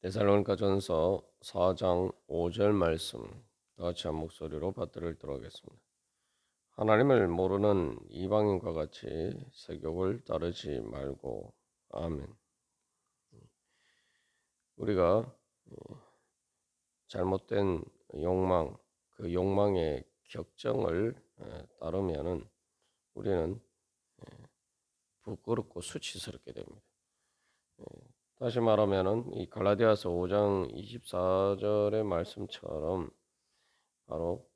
데살로니가전서 4장 5절 말씀 다 같이 한 목소리로 받들도록 하겠습니다. 하나님을 모르는 이방인과 같이 세욕을 따르지 말고 아멘. 우리가 잘못된 욕망, 그 욕망의 격정을 따르면은 우리는 부끄럽고 수치스럽게 됩니다. 다시 말하면은 이 갈라디아서 5장 24절의 말씀처럼 바로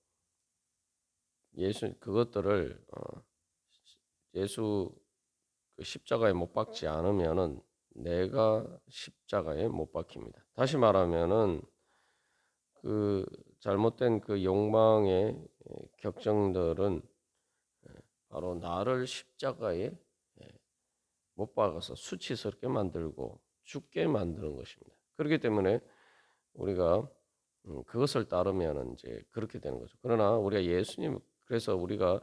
예수 그것들을 어, 예수 그 십자가에 못 박지 않으면은 내가 십자가에 못 박힙니다. 다시 말하면은 그 잘못된 그 욕망의 격정들은 바로 나를 십자가에 못 박아서 수치스럽게 만들고 죽게 만드는 것입니다. 그렇기 때문에 우리가 음, 그것을 따르면 이제 그렇게 되는 거죠. 그러나 우리가 예수님 그래서 우리가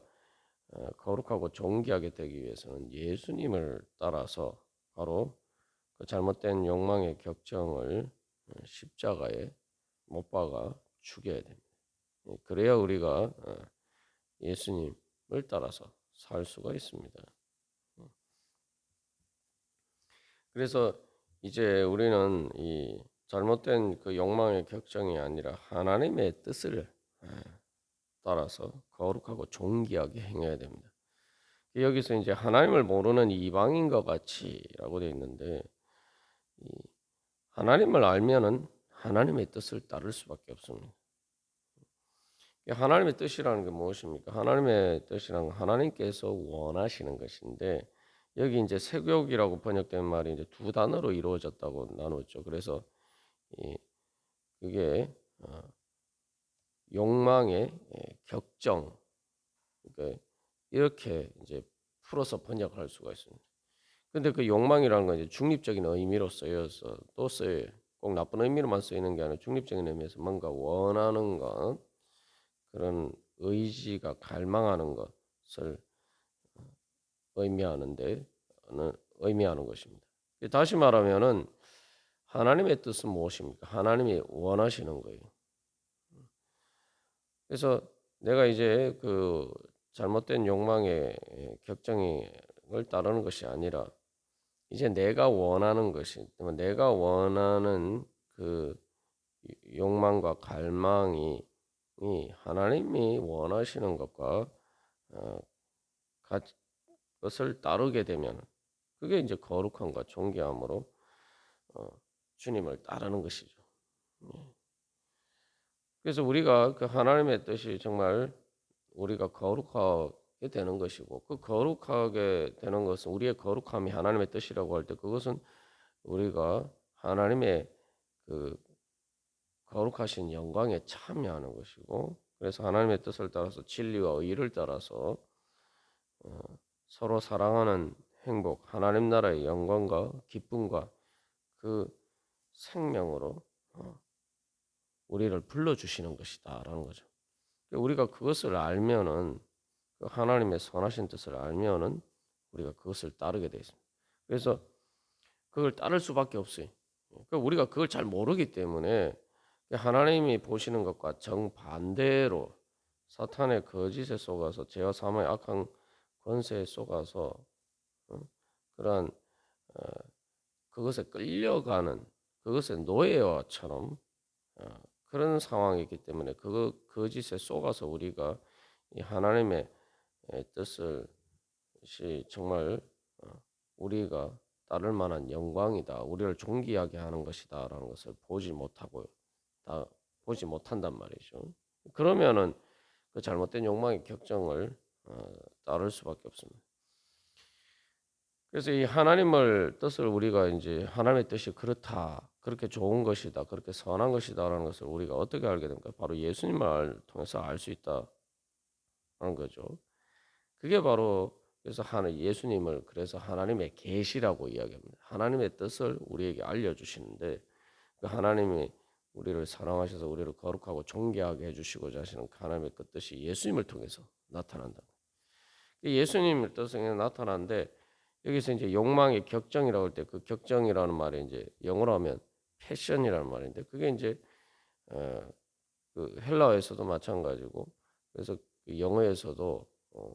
어, 거룩하고 존귀하게 되기 위해서는 예수님을 따라서 바로 그 잘못된 욕망의 격정을 어, 십자가에 못 박아 죽여야 됩니다. 예, 그래야 우리가 어, 예수님을 따라서 살 수가 있습니다. 그래서 이제 우리는 이 잘못된 그 욕망의 격정이 아니라 하나님의 뜻을 따라서 거룩하고 존귀하게 행해야 됩니다. 여기서 이제 하나님을 모르는 이방인과 같이라고 되어 있는데 하나님을 알면은 하나님의 뜻을 따를 수밖에 없습니다. 하나님의 뜻이라는 게 무엇입니까? 하나님의 뜻이란 하나님께서 원하시는 것인데 여기 이제 세교육이라고 번역된 말이 이제 두 단어로 이루어졌다고 나눴죠. 그래서 이 그게 어, 욕망의 예, 격정 그러니까 이렇게 이제 풀어서 번역할 수가 있습니다. 근데 그 욕망이라는 건 이제 중립적인 의미로 쓰여서 또 쓰여요. 꼭 나쁜 의미로만 쓰이는 게 아니라 중립적인 의미에서 뭔가 원하는 것 그런 의지가 갈망하는 것을 의미하는데 의미하는 것입니다. 다시 말하면은 하나님의 뜻은 무엇입니까? 하나님이 원하시는 거예요. 그래서 내가 이제 그 잘못된 욕망의 격정을 따르는 것이 아니라 이제 내가 원하는 것이 내가 원하는 그 욕망과 갈망이 하나님이 원하시는 것과 어, 것을 따르게 되면 그게 이제 거룩함과 존귀함으로 어, 주님을 따르는 것이죠. 예. 그래서 우리가 그 하나님의 뜻이 정말 우리가 거룩하게 되는 것이고 그 거룩하게 되는 것은 우리의 거룩함이 하나님의 뜻이라고 할 때 그것은 우리가 하나님의 그 거룩하신 영광에 참여하는 것이고 그래서 하나님의 뜻을 따라서 진리와 의를 따라서 어, 서로 사랑하는 행복, 하나님 나라의 영광과 기쁨과 그 생명으로 어, 우리를 불러주시는 것이다라는 거죠. 우리가 그것을 알면은 그 하나님의 선하신 뜻을 알면은 우리가 그것을 따르게 되어 있습니다. 그래서 그걸 따를 수밖에 없어요. 그러니까 우리가 그걸 잘 모르기 때문에 하나님이 보시는 것과 정반대로 사탄의 거짓에 속아서 죄와 사망의 악한 권세에 속아서 어? 그러한 어, 그것에 끌려가는 그것의 노예와처럼 어, 그런 상황이기 때문에 그 거짓에 속아서 우리가 이 하나님의 뜻을 정말 우리가 따를 만한 영광이다. 우리를 존귀하게 하는 것이다라는 것을 보지 못하고 다 보지 못한단 말이죠. 그러면은 그 잘못된 욕망의 격정을 어, 따를 수밖에 없습니다. 그래서 이 하나님을 뜻을 우리가 이제 하나님의 뜻이 그렇다, 그렇게 좋은 것이다, 그렇게 선한 것이다라는 것을 우리가 어떻게 알게 됩니까? 바로 예수님을 통해서 알 수 있다는 거죠. 그게 바로 그래서 하나 예수님을 그래서 하나님의 계시라고 이야기합니다. 하나님의 뜻을 우리에게 알려 주시는데 그 하나님이 우리를 사랑하셔서 우리를 거룩하고 존귀하게 해 주시고자 하시는 그 하나님의 그 뜻이 예수님을 통해서 나타난다. 예수님을 뜻에 나타나는데 여기서 이제 욕망의 격정이라고 할 때 그 격정이라는 말이 이제 영어로 하면 패션이라는 말인데 그게 이제 어, 그 헬라어에서도 마찬가지고 그래서 그 영어에서도 어,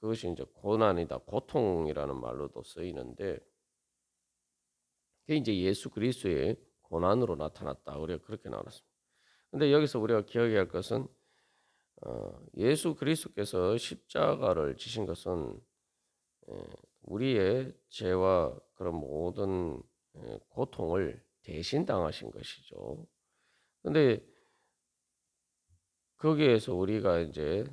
그것이 이제 고난이다, 고통이라는 말로도 쓰이는데 그게 이제 예수 그리스도의 고난으로 나타났다. 우리가 그렇게 나눴습니다. 근데 여기서 우리가 기억해야 할 것은 어, 예수 그리스도께서 십자가를 지신 것은 에, 우리의 죄와 그런 모든 에, 고통을 대신 당하신 것이죠. 근데 거기에서 우리가 이제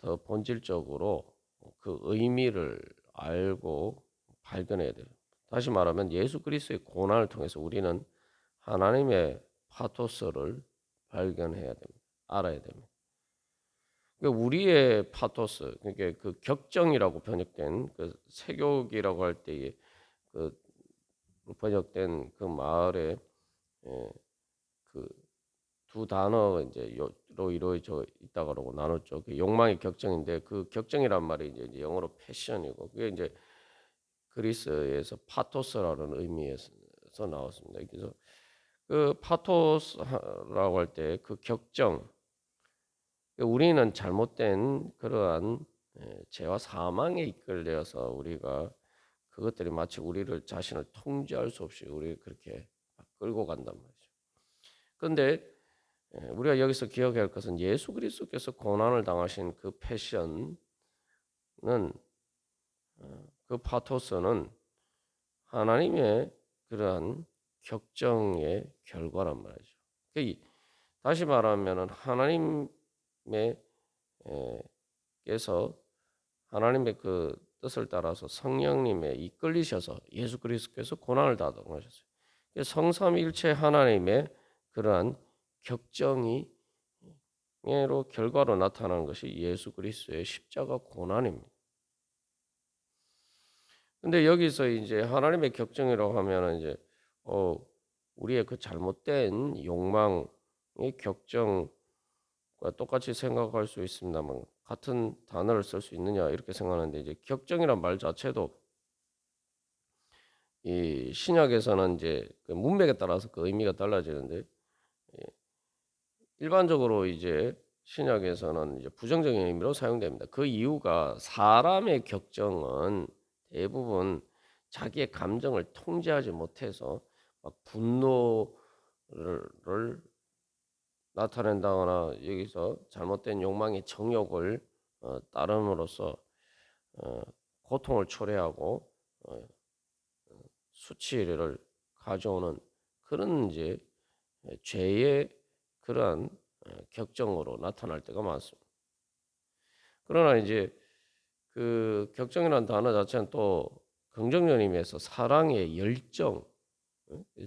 더 본질적으로 그 의미를 알고 발견해야 돼요. 다시 말하면 예수 그리스도의 고난을 통해서 우리는 하나님의 파토스를 발견해야 됩니다. 알아야 됩니다. 그러니까 우리의 파토스, 그러니까 그 격정이라고 번역된 그 세교기라고 할 때에 그 번역된 그 마을에 예, 그두 단어 이제 로 이루어져 있다 그러고 나눴죠. 그 욕망의 격정인데 그 격정이란 말이 이제 영어로 패션이고 그게 이제 그리스에서 파토스라는 의미에서 나왔습니다. 그래서 그 파토스라고 할 때 그 격정 우리는 잘못된 그러한 예, 죄와 사망에 이끌려서 우리가 그것들이 마치 우리를 자신을 통제할 수 없이 우리 그렇게 끌고 간단 말이죠. 그런데 예, 우리가 여기서 기억해야 할 것은 예수 그리스도께서 고난을 당하신 그 패션은 어, 그 파토스는 하나님의 그러한 격정의 결과란 말이죠. 그러니까 다시 말하면 하나님 의 께서 하나님의 그 뜻을 따라서 성령님의 이끌리셔서 예수 그리스도께서 고난을 당하셨어요. 성삼일체 하나님의 그러한 격정이 로 결과로 나타나는 것이 예수 그리스도의 십자가 고난입니다. 근데 여기서 이제 하나님의 격정이라고 하면 이제 어 우리의 그 잘못된 욕망의 격정과 똑같이 생각할 수 있습니다만 같은 단어를 쓸 수 있느냐 이렇게 생각하는데 이제 격정이란 말 자체도 이 신약에서는 이제 그 문맥에 따라서 그 의미가 달라지는데 일반적으로 이제 신약에서는 이제 부정적인 의미로 사용됩니다. 그 이유가 사람의 격정은 대부분 자기의 감정을 통제하지 못해서 막 분노를 나타낸다거나 여기서 잘못된 욕망의 정욕을 어, 따름으로써 어, 고통을 초래하고 어, 수치를 가져오는 그런 이제 죄의 그러한 격정으로 나타날 때가 많습니다. 그러나 이제 그 격정이라는 단어 자체는 또 긍정적 의미에서 사랑의 열정,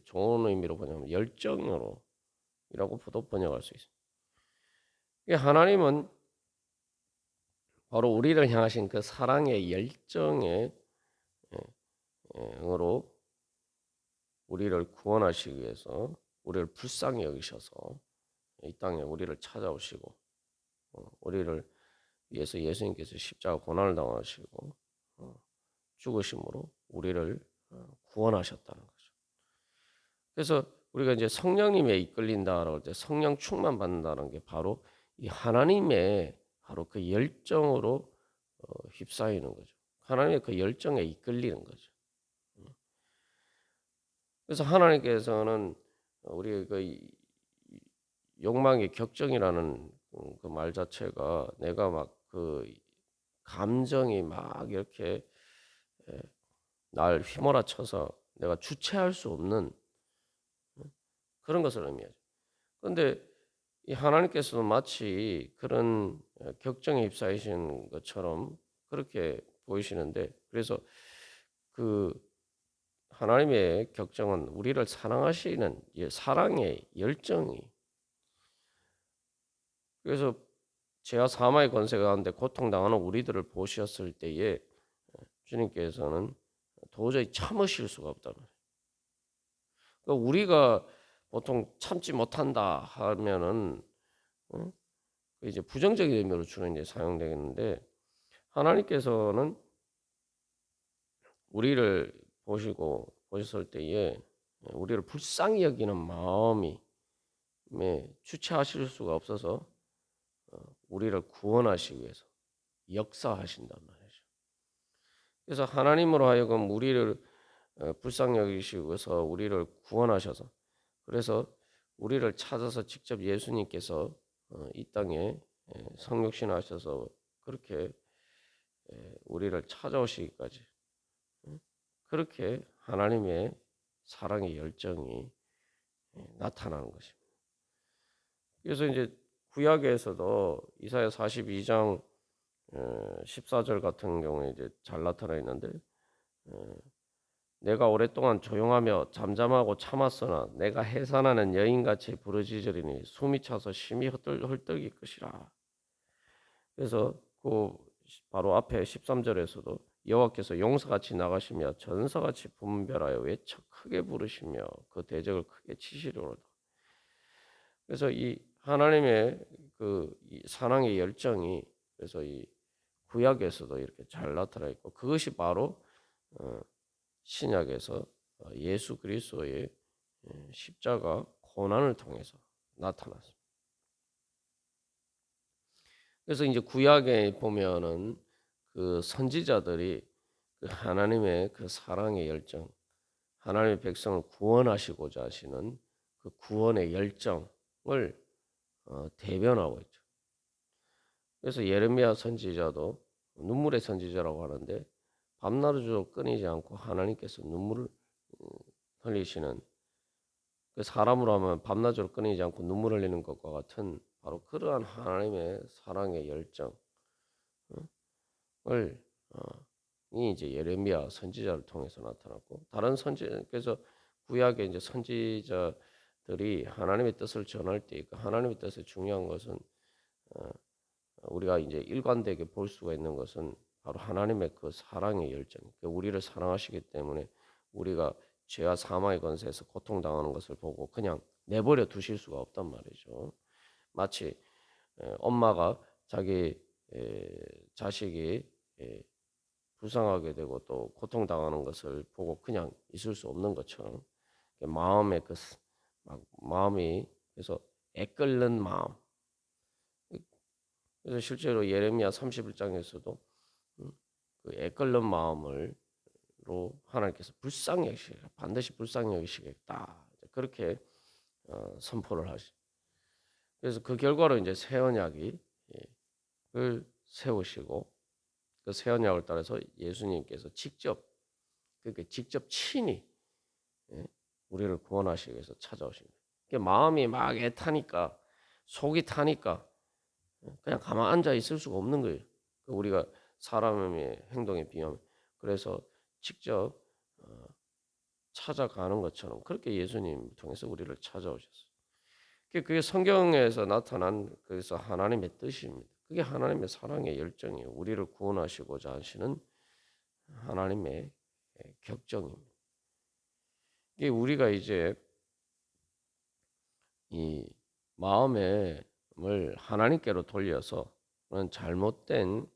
좋은 의미로 번역하면 열정으로 이라고 도 번역할 수 있습니다. 하나님은 바로 우리를 향하신 그 사랑의 열정의 으로 우리를 구원하시기 위해서 우리를 불쌍히 여기셔서 이 땅에 우리를 찾아오시고 어, 우리를 위해서 예수님께서 십자가 고난을 당하시고 어, 죽으심으로 우리를 어, 구원하셨다는 거죠. 그래서 우리가 이제 성령님에 이끌린다라고 할 때 성령 충만 받는다는 게 바로 이 하나님의 바로 그 열정으로 휩싸이는 거죠. 하나님의 그 열정에 이끌리는 거죠. 그래서 하나님께서는 우리 그 욕망의 격정이라는 그 말 자체가 내가 막 그 감정이 막 이렇게 날 휘몰아쳐서 내가 주체할 수 없는 그런 것을 의미하죠. 그런데 이 하나님께서도 마치 그런 격정에 휩싸이신 것처럼 그렇게 보이시는데 그래서 그 하나님의 격정은 우리를 사랑하시는 사랑의 열정이 그래서 죄와 사마의 권세 가운데 고통당하는 우리들을 보셨을 때에 주님께서는 도저히 참으실 수가 거예요. 그러니까 우리가 보통 참지 못한다 하면은 어? 이제 부정적인 의미로 주는 이제 사용되겠는데 하나님께서는 우리를 보시고 보셨을 때에 우리를 불쌍히 여기는 마음이 네, 주체하실 수가 없어서 어, 우리를 구원하시기 위해서 역사하신단 말이죠. 그래서 하나님으로 하여금 우리를 어, 불쌍히 여기시고서 우리를 구원하셔서 그래서 우리를 찾아서 직접 예수님께서 어, 이 땅에 예, 성육신 하셔서 그렇게 예, 우리를 찾아오시기까지 예, 그렇게 하나님의 사랑의 열정이 나타나는 것입니다. 그래서 이제 구약에서도 이사야 42장 14절 같은 경우에 이제 잘 나타나 있는데 내가 오랫동안 조용하며 잠잠하고 참았으나 내가 해산하는 여인같이 부르짖으리니 숨이 차서 심히 헛들, 헐떡일 것이라. 그래서 그 바로 앞에 13절에서도 여호와께서 용사같이 나가시며 전사같이 분별하여 외쳐 크게 부르시며 그 대적을 크게 치시리로다. 그래서 이 하나님의 그 사랑의 열정이 그래서 이 구약에서도 이렇게 잘 나타나 있고 그것이 바로 어, 신약에서 어, 예수 그리스도의 예, 십자가 고난을 통해서 나타났습니다. 그래서 이제 구약에 보면은 그 선지자들이 그 하나님의 그 사랑의 열정, 하나님의 백성을 구원하시고자 하시는 그 구원의 열정을 어, 대변하고 있죠. 그래서 예레미야 선지자도 눈물의 선지자라고 하는데 밤낮으로 끊이지 않고 하나님께서 눈물을 음, 흘리시는 그 사람으로 하면 밤낮으로 끊이지 않고 눈물 흘리는 것과 같은 바로 그러한 하나님의 사랑의 열정을 어, 이 이제 예레미야 선지자를 통해서 나타났고 다른 선지 그래서 구약의 이제 선지자들이 하나님의 뜻을 전할 때그 하나님의 뜻의 중요한 것은 어, 우리가 이제 일관되게 볼 수가 있는 것은 바로 하나님의 그 사랑의 열정, 그 우리를 사랑하시기 때문에 우리가 죄와 사망의 권세에서 고통당하는 것을 보고 그냥 내버려 두실 수가 없단 말이죠. 마치 엄마가 자기 자식이 불쌍하게 되고 또 고통당하는 것을 보고 그냥 있을 수 없는 것처럼 마음의 그 마음이 그래서 애끓는 마음. 그래서 실제로 예레미야 31장에서도 그 애끓는 마음을로 하나님께서 불쌍히 여기시 반드시 불쌍히 여기시겠다 그렇게 어, 선포를 하시. 그래서 그 결과로 이제 새 언약이 을 세우시고 그 새 언약을 따라서 예수님께서 직접 그렇게 직접 친히 예, 우리를 구원하시기 위해서 찾아오십니다. 마음이 막 애타니까 속이 타니까 그냥 가만 앉아 있을 수가 없는 거예요. 그 우리가 사람의 행동에 비하면 그래서 직접 어, 찾아가는 것처럼 그렇게 예수님 통해서 우리를 찾아오셨어요. 그게 성경에서 나타난 그래서 하나님의 뜻입니다. 그게 하나님의 사랑의 열정이에요. 우리를 구원하시고자 하시는 하나님의 격정입니다. 이게 우리가 이제 이 마음을 하나님께로 돌려서 잘못된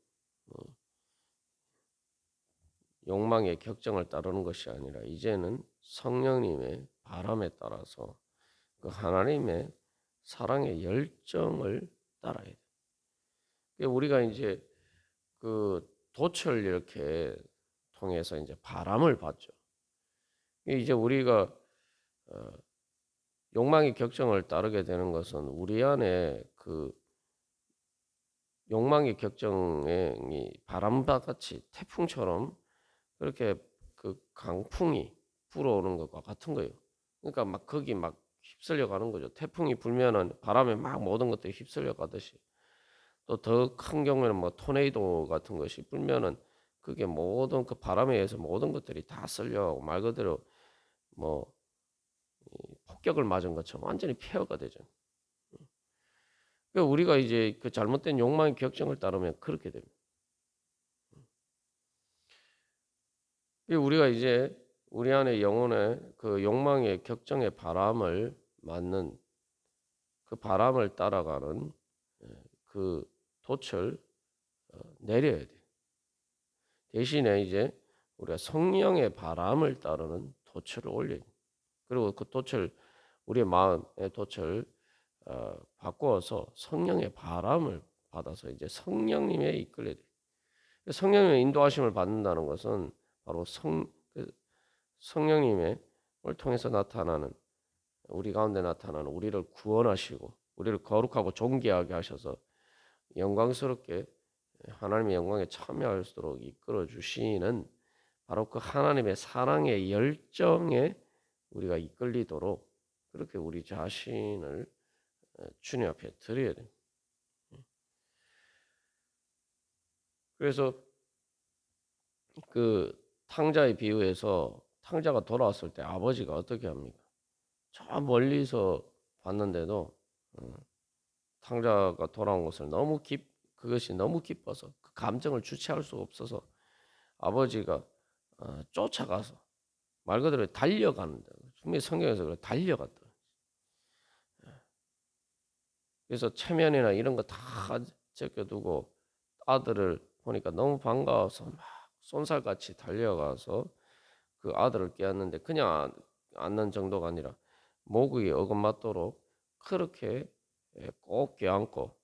욕망의 격정을 따르는 것이 아니라 이제는 성령님의 바람에 따라서 그 하나님의 사랑의 열정을 따라야 돼. 우리가 이제 그 도철 이렇게 통해서 이제 바람을 받죠. 이제 우리가 어 욕망의 격정을 따르게 되는 것은 우리 안에 그 욕망의 격정이 바람과 같이 태풍처럼 그렇게 그 강풍이 불어오는 것과 같은 거예요. 그러니까 막 거기 막 휩쓸려 가는 거죠. 태풍이 불면은 바람에 막 모든 것들이 휩쓸려 가듯이 또 더 큰 경우에는 뭐 토네이도 같은 것이 불면은 그게 모든 그 바람에 의해서 모든 것들이 다 쓸려가고 말 그대로 뭐 폭격을 맞은 것처럼 완전히 폐허가 되죠. 그러니까 우리가 이제 그 잘못된 욕망의 격정을 따르면 그렇게 됩니다. 우리가 이제 우리 안에 영혼의 그 욕망의 격정의 바람을 맞는 그 바람을 따라가는 예, 그 돛을 어, 내려야 돼. 대신에 이제 우리가 성령의 바람을 따르는 돛을 올려. 그리고 그 돛을 우리의 마음의 돛을 어, 바꾸어서 성령의 바람을 받아서 이제 성령님의 이끌려 돼. 성령님의 인도하심을 받는다는 것은 바로 성그 성령님의 을 통해서 나타나는 우리 가운데 나타나는 우리를 구원하시고 우리를 거룩하고 존귀하게 하셔서 영광스럽게 하나님의 영광에 참여할수록 이끌어 주시는 바로 그 하나님의 사랑의 열정에 우리가 이끌리도록 그렇게 우리 자신을 어, 주님 앞에 드려야 됩니다. 그래서 그 탕자의 비유에서 탕자가 돌아왔을 때 아버지가 어떻게 합니까? 저 멀리서 봤는데도 어, 탕자가 돌아온 것을 너무 기 그것이 너무 기뻐서 그 감정을 주체할 수 없어서 아버지가 어, 쫓아가서 말 그대로 달려가는데 분명히 성경에서 그래 달려갔다. 그래서 체면이나 이런 거 다 제껴두고 아들을 보니까 너무 반가워서 막 쏜살같이 달려가서 그 아들을 깨웠는데 그냥 안- 안는 정도가 아니라 목이 어긋맞도록 그렇게 예, 꼭 껴안고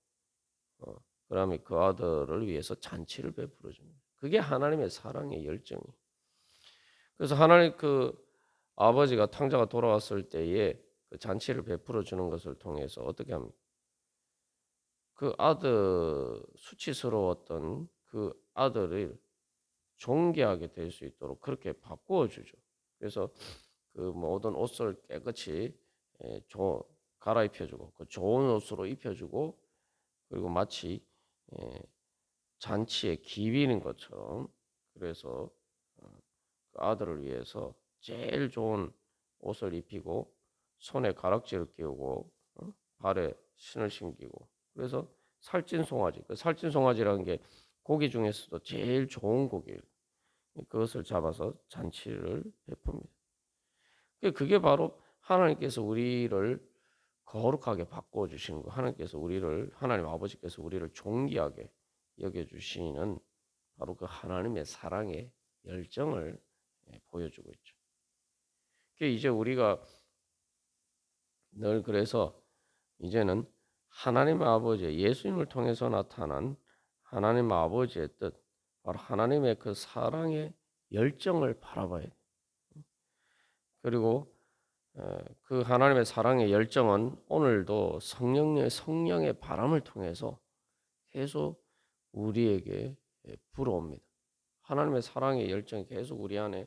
어, 그다음에 그 아들을 위해서 잔치를 베풀어 줍니다. 그게 하나님의 사랑의 열정이. 그래서 하나님 그 아버지가 탕자가 돌아왔을 때에 그 잔치를 베풀어 주는 것을 통해서 어떻게 합니까? 그 아들 수치스러웠던 그 아들을 존귀하게 될 수 있도록 그렇게 바꾸어 주죠. 그래서 그 모든 옷을 깨끗이 예, 조, 갈아입혀주고 그 좋은 옷으로 입혀주고 그리고 마치 예, 잔치에 기비는 것처럼 그래서 어, 그 아들을 위해서 제일 좋은 옷을 입히고 손에 가락지를 끼우고 어? 발에 신을 신기고 그래서 살찐 송아지 그 살찐 송아지라는 게 고기 중에서도 제일 좋은 고기예요. 그것을 잡아서 잔치를 베풉니다. 그- 그게 바로 하나님께서 우리를 거룩하게 바꿔 주시는 거. 하나님께서 우리를 하나님 아버지께서 우리를 존귀하게 여겨 주시는 바로 그 하나님의 사랑의 열정을 예, 보여주고 있죠. 그 이제 우리가 늘 그래서 이제는 하나님 아버지 예수님을 통해서 나타난 하나님 아버지의 뜻 바로 하나님의 그 사랑의 열정을 바라봐야 돼. 그리고 어, 그 하나님의 사랑의 열정은 오늘도 성령의 성령의 바람을 통해서 계속 우리에게 예, 불어옵니다. 하나님의 사랑의 열정이 계속 우리 안에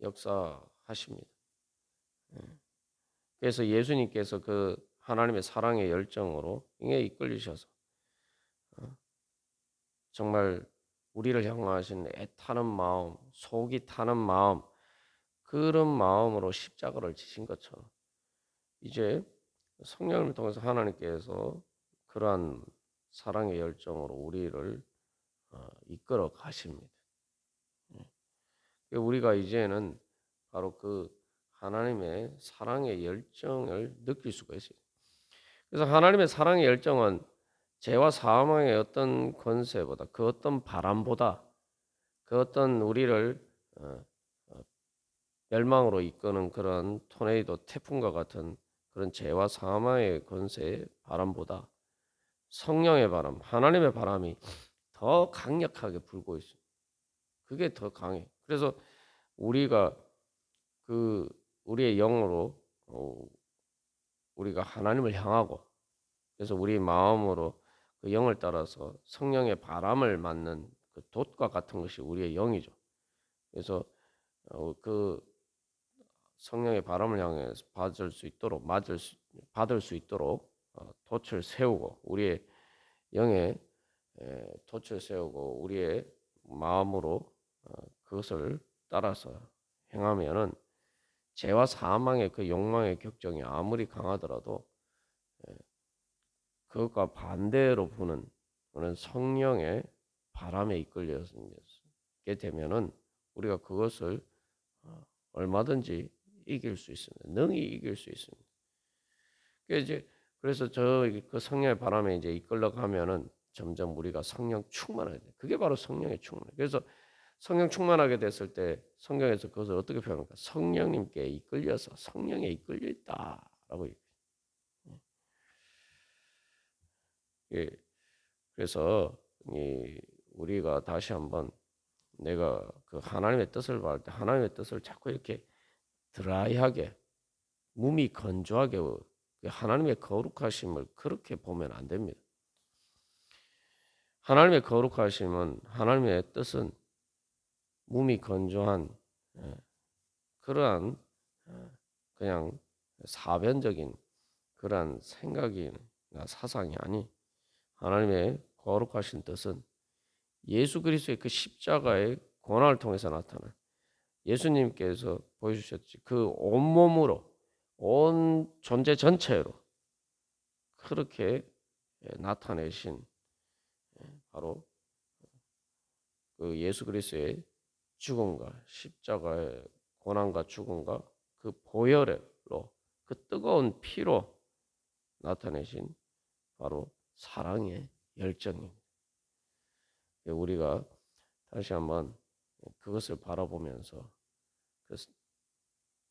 역사하십니다. 예. 그래서 예수님께서 그 하나님의 사랑의 열정으로 이에 이끌리셔서 어, 정말 우리를 향하신 애타는 마음, 속이 타는 마음, 그런 마음으로 십자가를 지신 것처럼 이제 성령을 통해서 하나님께서 그러한 사랑의 열정으로 우리를 어, 이끌어 가십니다. 예. 우리가 이제는 바로 그 하나님의 사랑의 열정을 느낄 수가 있어요. 그래서 하나님의 사랑의 열정은 죄와 사망의 어떤 권세보다 그 어떤 바람보다 그 어떤 우리를 어, 어, 멸망으로 이끄는 그런 토네이도 태풍과 같은 그런 죄와 사망의 권세의 바람보다 성령의 바람, 하나님의 바람이 더 강력하게 불고 있습니다. 그게 더 강해. 그래서 우리가 그 우리의 영으로 어, 우리가 하나님을 향하고 그래서 우리 마음으로 그 영을 따라서 성령의 바람을 맞는 그 돛과 같은 것이 우리의 영이죠. 그래서 어, 그 성령의 바람을 향해서 받을 수 있도록 맞을 수, 받을 수 있도록 어, 돛을 세우고 우리의 영에 에, 돛을 세우고 우리의 마음으로 어, 그것을 따라서 행하면은 죄와 사망의 그 욕망의 격정이 아무리 강하더라도 에, 그것과 반대로 부는 그런 성령의 바람에 이끌려게 되면은 우리가 그것을 어, 얼마든지 이길 수 있습니다. 능히 이길 수 있습니다. 그 이제 그래서 저 그 성령의 바람에 이제 이끌려 가면은 점점 우리가 성령 충만하게 돼. 그게 바로 성령의 충만. 그래서 성령 충만하게 됐을 때 성경에서 그것을 어떻게 표현합니까? 성령님께 이끌려서 성령에 이끌려 있다라고. 예. 그래서 이 우리가 다시 한번 내가 그 하나님의 뜻을 받을 때 하나님의 뜻을 자꾸 이렇게 드라이하게 몸이 건조하게 그 하나님의 거룩하심을 그렇게 보면 안 됩니다. 하나님의 거룩하심은 하나님의 뜻은 몸이 건조한 예, 그러한 예, 그냥 사변적인 그러한 생각이나 사상이 아니 하나님의 거룩하신 뜻은 예수 그리스도의 그 십자가의 고난을 통해서 나타난 예수님께서 보여주셨지 그 온몸으로 온 존재 전체로 그렇게 예, 나타내신 예, 바로 그 예수 그리스도의 죽음과 십자가의 고난과 죽음과 그 보혈로 그 뜨거운 피로 나타내신 바로 사랑의 열정입니다. 우리가 다시 한번 그것을 바라보면서 그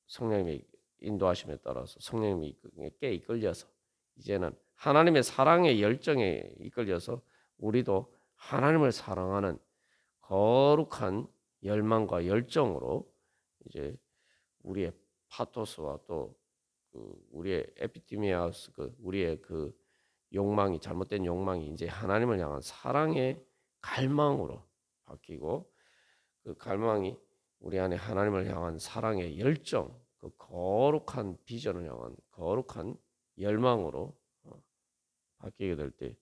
성령님의 인도하심에 따라서 성령님께 이끌려서 이제는 하나님의 사랑의 열정에 이끌려서 우리도 하나님을 사랑하는 거룩한 열망과 열정으로 이제 우리의 파토스와 또 그 우리의 에피티미아스 그 우리의 그 욕망이 잘못된 욕망이 이제 하나님을 향한 사랑의 갈망으로 바뀌고 그 갈망이 우리 안에 하나님을 향한 사랑의 열정, 그 거룩한 비전을 향한 거룩한 열망으로 어, 바뀌게 될 때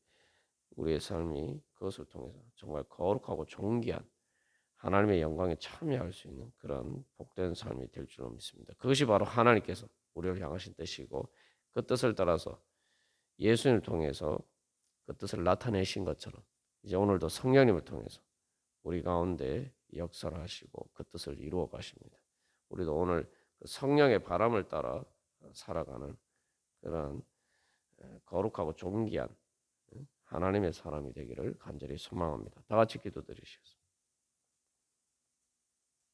우리의 삶이 그것을 통해서 정말 거룩하고 존귀한 하나님의 영광에 참여할 수 있는 그런 복된 삶이 될 줄로 믿습니다. 그것이 바로 하나님께서 우리를 향하신 뜻이고 그 뜻을 따라서 예수님을 통해서 그 뜻을 나타내신 것처럼 이제 오늘도 성령님을 통해서 우리 가운데 역사를 하시고 그 뜻을 이루어 가십니다. 우리도 오늘 그 성령의 바람을 따라 살아가는 그런 거룩하고 존귀한 하나님의 사람이 되기를 간절히 소망합니다. 다 같이 기도드리시겠습니다.